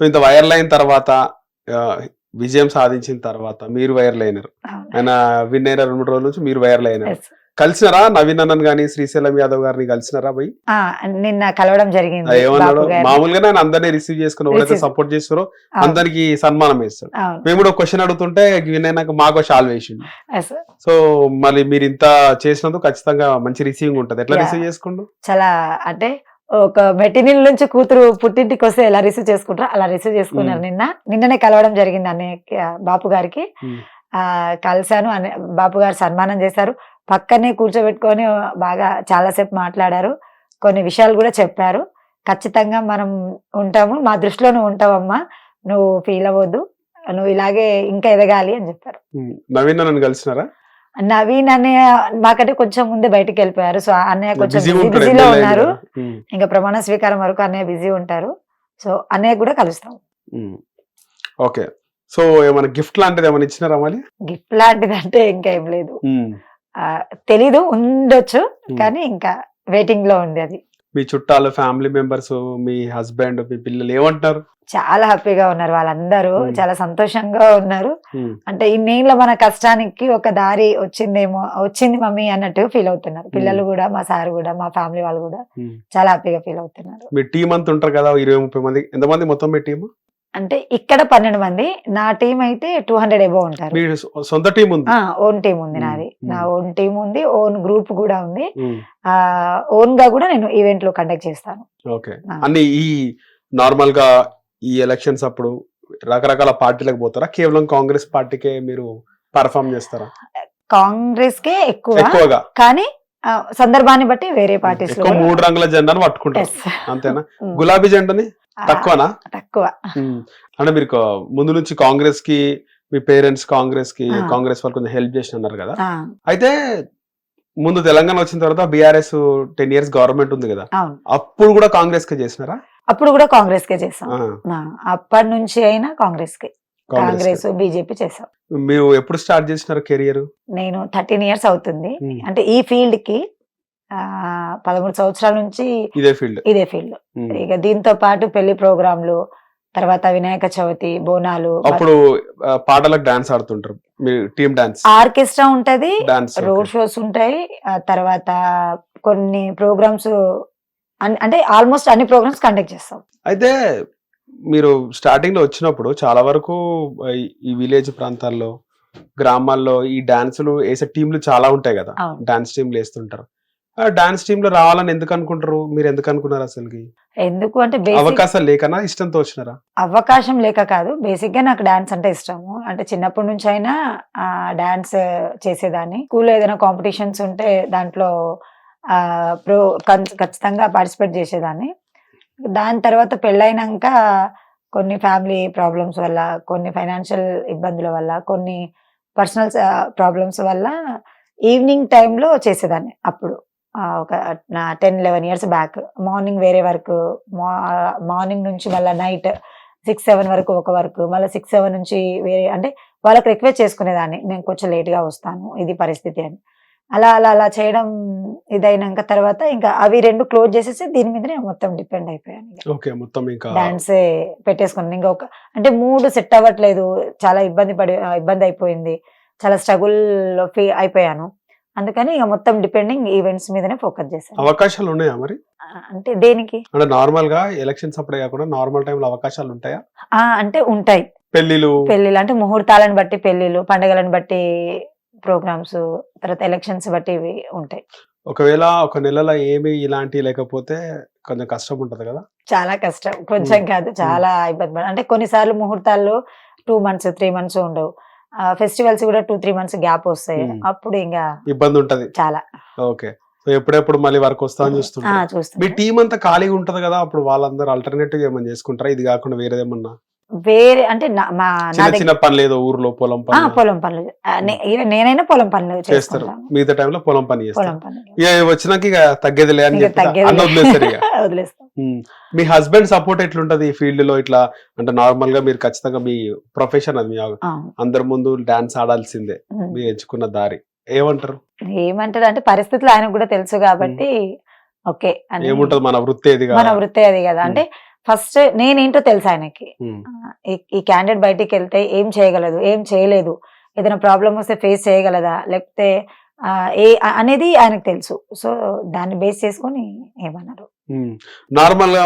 So ఇంత viral అయిన తర్వాత విజయం సాధించిన తర్వాత మీరు వైరల్ అయినారు. ఆయన విన్ అయిన రెండు రోజుల నుంచి మీరు వైరల్ అయినారు. కలిసినారా నవీన్ అన్నన్ గాని శ్రీశైలం యాదవ్ గారిని కలిసినారా పోయి నిన్న కలవడం జరిగింది ఏమన్నాడు. మామూలుగానే ఆయన అందరినీ రిసీవ్ చేసుకుని ఎవరైతే. సపోర్ట్ చేస్తారో. అందరికి సన్మానం అవును. మేము కూడా క్వశ్చన్ అడుగుతుంటే వినైనాక మాకు షాల్ వేసిండు. సో మళ్ళీ మీరు ఇంత చేసినందుకు ఖచ్చితంగా మంచి రిసీవింగ్ ఉంటది ఎట్లా. రిసీవ్ చేసుకుండు చాలా అంటే ఒక మెటీరియల్ నుంచి కూతురు పుట్టింటికి వస్తే ఎలా రిసీవ్ చేసుకుంటారో అలా రిసీవ్ చేసుకున్నారు. నిన్న. నిన్ననే కలవడం జరిగింది అన్నయ్య బాపు గారికి. ఆ కలిశాను అనే బాపు గారు సన్మానం చేశారు. పక్కనే కూర్చోబెట్టుకొని బాగా చాలాసేపు మాట్లాడారు. కొన్ని విషయాలు కూడా చెప్పారు. ఖచ్చితంగా మనం ఉంటాము. మా దృష్టిలో నువ్వు ఉంటావమ్మా. నువ్వు ఫీల్ అవ్వద్దు. నువ్వు ఇలాగే ఇంకా ఎదగాలి అని చెప్పారు. నవీన్ కలిసినారా? నవీన్ అన్నయ్య మాకంటే కొంచెం ముందే బయటికి వెళ్ళిపోయారు. సో అన్నయ్య కొంచెం బిజీలో ఉన్నారు. ఇంకా ప్రమాణ స్వీకారం వరకు అన్నయ్య బిజీ ఉంటారు. సో అన్నయ్య కూడా కలుస్తాం. ఓకే. సో ఏమైనా గిఫ్ట్ లాంటిది ఏమైనా ఇచ్చినారా మళ్ళీ గిఫ్ట్ లాంటిది అంటే ఇంకా ఏం లేదు. తెలీదు ఉండొచ్చు. కానీ ఇంకా వెయిటింగ్లో ఉంది అది. మీ చుట్టాలు ఫ్యామిలీ మెంబర్స్ మీ హస్బెండ్ మీ పిల్లలు ఏమంటారు చాలా హ్యాపీగా ఉన్నారు వాళ్ళందరూ. చాలా సంతోషంగా ఉన్నారు. అంటే ఇన్నేళ్ళ మన కష్టానికి ఒక దారి వచ్చిందేమో వచ్చింది మమ్మీ అన్నట్టు ఫీల్ అవుతున్నారు. పిల్లలు కూడా మా సార్ కూడా మా ఫ్యామిలీ వాళ్ళు కూడా. చాలా హ్యాపీగా ఫీల్ అవుతున్నారు. మీ టీం అంతా ఉంటారు కదా ఇరవై ముప్పై మంది. ఎంతమంది మొత్తం మీ టీం అంటే ఇక్కడ పన్నెండు మంది నా టీం అయితే టూ హండ్రెడ్ ఎబో ఉంటారు. సొంత టీం ఉంది. ఓన్ టీం ఉంది నాది. నా ఓన్ టీం ఉంది ఓన్ గ్రూప్ కూడా ఉంది. ఓన్గా కూడా నేను ఈవెంట్లు కండక్ట్ చేస్తాను. ఓకే. అన్ని ఈ నార్మల్గా ఈ ఎలక్షన్స్ అప్పుడు రకరకాల పార్టీలకు పోతారా? కేవలం కాంగ్రెస్ పార్టీకే మీరు పర్ఫామ్ చేస్తారా? కాంగ్రెస్ కే ఎక్కువ కానీ సందర్భాన్ని బట్టి వేరే పార్టీస్ మూడు రంగుల జెండాను పట్టుకుంటారు. అంతేనా. గులాబీ జెండాని? తక్కువనా? తక్కువ. అంటే మీరు ముందు నుంచి కాంగ్రెస్కి మీ పేరెంట్స్ కాంగ్రెస్కి. కాంగ్రెస్ వాళ్ళు కొంచెం హెల్ప్ చేసిన అన్నారు కదా అయితే ముందు తెలంగాణ వచ్చిన తర్వాత బీఆర్ఎస్ టెన్ ఇయర్స్ గవర్నమెంట్ ఉంది కదా? అప్పుడు కూడా కాంగ్రెస్కి చేసినారా? అప్పుడు కూడా కాంగ్రెస్ కే చేసాం అప్పటి నుంచి అయినా కాంగ్రెస్కి కాంగ్రెస్ బీజేపీ చేసాం. మీరు ఎప్పుడు స్టార్ట్ చేసినారు కెరియర్? నేను థర్టీన్ ఇయర్స్ అవుతుంది. అంటే ఈ ఫీల్డ్కి పదమూడు సంవత్సరాల నుంచి ఇదే ఫీల్డ్ ఇదే ఫీల్డ్ ఇక దీంతో పాటు పెళ్ళి ప్రోగ్రాంలు తర్వాత వినాయక చవితి బోనాలు అప్పుడు పాటలకు డాన్స్ ఆడుతుంటారు. టీమ్ డాన్స్ ఆర్కెస్ట్రా ఉంటది రోడ్ షోస్ ఉంటాయి ఆ తర్వాత కొన్ని ప్రోగ్రామ్స్ అంటే ఆల్మోస్ట్ అన్ని ప్రోగ్రామ్స్ కండక్ట్ చేస్తాం. అయితే మీరు స్టార్టింగ్లో వచ్చినప్పుడు చాలా వరకు ఈ- విలేజ్ ప్రాంతాల్లో గ్రామాల్లో ఈ డాన్సులు వేసే టీంలు చాలా ఉంటాయి కదా. డాన్స్ టీంలు వేస్తుంటారు. డాన్స్ టీమ్లో రావాలని ఎందుకు అనుకుంటారు? మీరు ఎందుకు అనుకున్నారు అసలుకి? ఎందుకు అంటే బేసిక్ అవకాశాలు లేకనా? ఇష్టంతో వచ్చినారా? అవకాశం లేక కాదు. బేసిక్గా నాకు డాన్స్ అంటే ఇష్టము. అంటే చిన్నప్పటి నుంచి అయినా డాన్స్ చేసేదాన్ని. స్కూల్లో ఏదైనా కాంపిటీషన్స్ ఉంటే దాంట్లో ఆ, ప్రో ఖచ్చితంగా పార్టిసిపేట్ చేసేదాన్ని. దాని తర్వాత పెళ్ళైనాక కొన్ని ఫ్యామిలీ ప్రాబ్లమ్స్ వల్ల కొన్ని ఫైనాన్షియల్ ఇబ్బందుల వల్ల కొన్ని పర్సనల్ ప్రాబ్లమ్స్ వల్ల ఈవినింగ్ టైంలో చేసేదాన్ని అప్పుడు. ఒక ten eleven years back. Morning వేరే వర్క్ మార్నింగ్ నుంచి మళ్ళీ నైట్ సిక్స్ సెవెన్ వరకు ఒక వర్క్ మళ్ళీ సిక్స్ సెవెన్ నుంచి వేరే అంటే వాళ్ళకి రిక్వెస్ట్ చేసుకునేదాన్ని. నేను కొంచెం late గా వస్తాను ఇది పరిస్థితి అని. అలా అలా అలా చేయడం ఇదైనాక తర్వాత ఇంకా అవి రెండు క్లోజ్ చేసేసి దీని మీద నేను మొత్తం డిపెండ్ అయిపోయాను ఓకే మొత్తం ఇంకా డాన్సే పెట్టేసుకున్నాను. ఇంకా ఒక అంటే మూడు సెట్ అవ్వట్లేదు చాలా ఇబ్బంది పడి ఇబ్బంది అయిపోయింది. చాలా స్ట్రగుల్ ఫీ అయిపోయాను. అందుకని ఇక మొత్తం డిపెండింగ్ ఈవెంట్స్ మీదనే ఫోకస్ చేశాను. అవకాశాలు ఉన్నాయా మరి అంటే దేనికి? అంటే నార్మల్గా ఎలక్షన్స్ అప్పుడే కాకుండా నార్మల్ టైంలో అవకాశాలు ఉంటాయా? ఆ, అంటే ఉంటాయి. పెళ్ళిలు పెళ్ళిళ్ళు అంటే ముహూర్తాలను బట్టి పెళ్ళిళ్ళు పండుగలను బట్టి ప్రోగ్రామ్స్ తర్వాత ఎలక్షన్స్ బట్టి ఇవి ఉంటాయి. ఒకవేళ ఒక నెలలో ఏమి ఇలాంటి లేకపోతే కొంచెం కష్టం ఉంటది కదా? చాలా కష్టం. కొంచెం కాదు చాలా ఇబ్బంది అంటే కొన్నిసార్లు ముహూర్తాల్లో టూ మంత్స్ త్రీ మంత్స్ ఉండవు. ఫెస్టివల్స్ కూడా టూ త్రీ మంత్స్ గ్యాప్ వస్తాయి. అప్పుడు ఇంకా ఇబ్బంది ఉంటది. చాలా. ఓకే. సో ఎప్పుడెప్పుడు మళ్ళీ వర్క్ వస్తామని ఆ, చూస్తుంటారు. మీ టీం అంతా ఖాళీగా ఉంటది కదా? అప్పుడు వాళ్ళందరూ ఆల్టర్నేటివ్ ఏమైనా చేసుకుంటారా? ఇది కాకుండా వేరేదేమన్నా వేరే అంటే మా చిన్న పనులు ఏదో ఊర్లో పొలం పని పొలం పనులు. నేనైనా పొలం పనులు చేస్తారు. మిగతా టైంలో పొలం పని చేస్తారు. ఇక వచ్చినాక ఇక తగ్గేదిలే అని చెప్పి వదిలేస్తారు. మీ హస్బెండ్ సపోర్ట్ ఎట్లుంటది ఈ ఫీల్డ్లో ఇట్లా? అంటే నార్మల్గా మీరు ఖచ్చితంగా మీ ప్రొఫెషన్ అది మీ. అందరి ముందు డాన్స్ ఆడాల్సిందే. మీరు ఎంచుకున్న దారి. ఏమంటారు? ఏమంటారు అంటే పరిస్థితులు ఆయనకు కూడా తెలుసు కాబట్టి ఓకే ఏముంటది మన వృత్తి ఏది మన వృత్తి అది కదా. అంటే ఫస్ట్ నేనేంటో తెలుసు ఆయనకి. ఈ- క్యాండిడేట్ బయటికి వెళ్తే ఏం చేయగలదు ఏం చేయలేదు ఏదైనా ప్రాబ్లం వస్తే ఫేస్ చేయగలదా లేకపోతే ఏ అనేది ఆయనకు తెలుసు. సో దాన్ని బేస్ చేసుకొని ఏమన్నారు. నార్మల్గా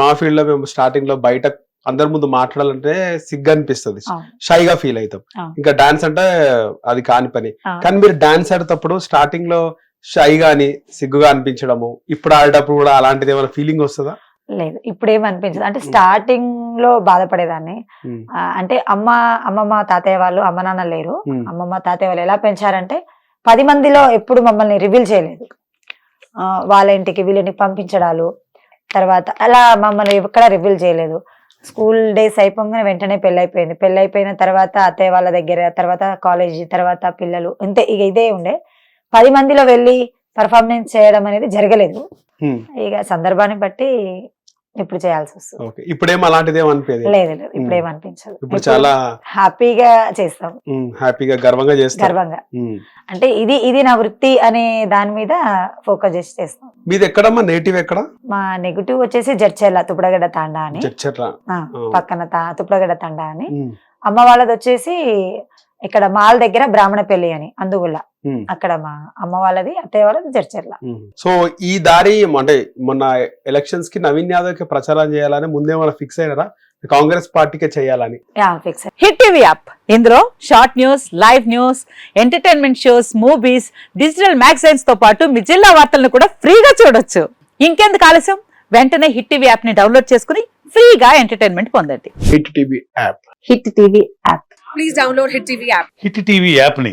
మా ఫీల్డ్లో మేము స్టార్టింగ్లో బయట అందరి ముందు మాట్లాడాలంటే సిగ్గు అనిపిస్తుంది. షైగా ఫీల్ అవుతాం. ఇంకా డాన్స్ అంటే అది కాని పని. కానీ మీరు డాన్స్ ఆడేటప్పుడు స్టార్టింగ్లో షై గాని సిగ్గుగా అనిపించడము ఇప్పుడు ఆడేటప్పుడు కూడా అలాంటిది ఏమైనా ఫీలింగ్ వస్తుందా? లేదు. ఇప్పుడు ఏమనిపించదు అంటే. స్టార్టింగ్లో బాధపడేదాన్ని. అంటే అమ్మ అమ్మమ్మ తాతయ్య వాళ్ళు అమ్మ నాన్న లేరు. అమ్మమ్మ తాతయ్య వాళ్ళు ఎలా పెంచారంటే పది మందిలో ఎప్పుడు మమ్మల్ని రివీల్ చేయలేదు. వాళ్ళ ఇంటికి వీళ్ళని పంపించడాలు. తర్వాత అలా మమ్మల్ని ఎక్కడ రివీల్ చేయలేదు. స్కూల్ డేస్ అయిపోగానే వెంటనే పెళ్ళి అయిపోయింది పెళ్ళి అయిపోయిన తర్వాత అత్తయ్య వాళ్ళ దగ్గర తర్వాత కాలేజీ తర్వాత పిల్లలు ఇంతే ఇక ఇదే ఉండే. పది మందిలో వెళ్ళి పర్ఫార్మెన్స్ చేయడం అనేది జరగలేదు. ఇక సందర్భాన్ని బట్టి ఇప్పుడు చేయాల్సి వస్తుంది. ఇప్పుడేం అలాంటిది అనిపించదు లేదు. లేదు ఇప్పుడు ఉమ్. ఏమనిపించదు ఇప్పుడు చాలా హ్యాపీగా చేస్తాం. హ్యాపీగా గర్వంగా చేస్తారు గర్వంగా. అంటే ఇది ఇది నా వృత్తి అనే దాని మీద ఫోకస్ చేసి చేస్తాం. మీది ఎక్కడమ్మా నేటివ్ ఎక్కడ? మా నెగిటివ్ వచ్చేసి జడ్చెల్ల తుప్పడగడ్డ తాండా అని. పక్కన తా తుప్పడగడ్డ తాండా అని. అమ్మ వాళ్ళది వచ్చేసి ఇక్కడ మాల్ దగ్గర బ్రాహ్మణపల్లి అని అందుగుల్ల అక్కడ మా అమ్మ వాళ్ళది అత్తయ్య వాళ్ళది జడ్చెర్ల. సో ఈ దారి అంటే మొన్న ఎలక్షన్స్కి నవీన్ యాదవ్కి ప్రచారం చేయాలని ముందే మనం ఫిక్స్ అయినారా? కాంగ్రెస్ పార్టీకే చేయాలని. యా ఫిక్స్ హిట్ టీవీ యాప్. ఇందులో short news live news entertainment shows movies digital మ్యాగజైన్స్తో పాటు మీ జిల్లా వార్తలను కూడా ఫ్రీగా చూడొచ్చు. ఇంకెందుకు ఆలస్యం? వెంటనే హిట్ టీవీ యాప్ని డౌన్లోడ్ చేసుకుని ఫ్రీగా ఎంటర్టైన్మెంట్ పొందండి. Hit TV app. Hit TV app. Please download Hit TV app. Hit TV యాప్ని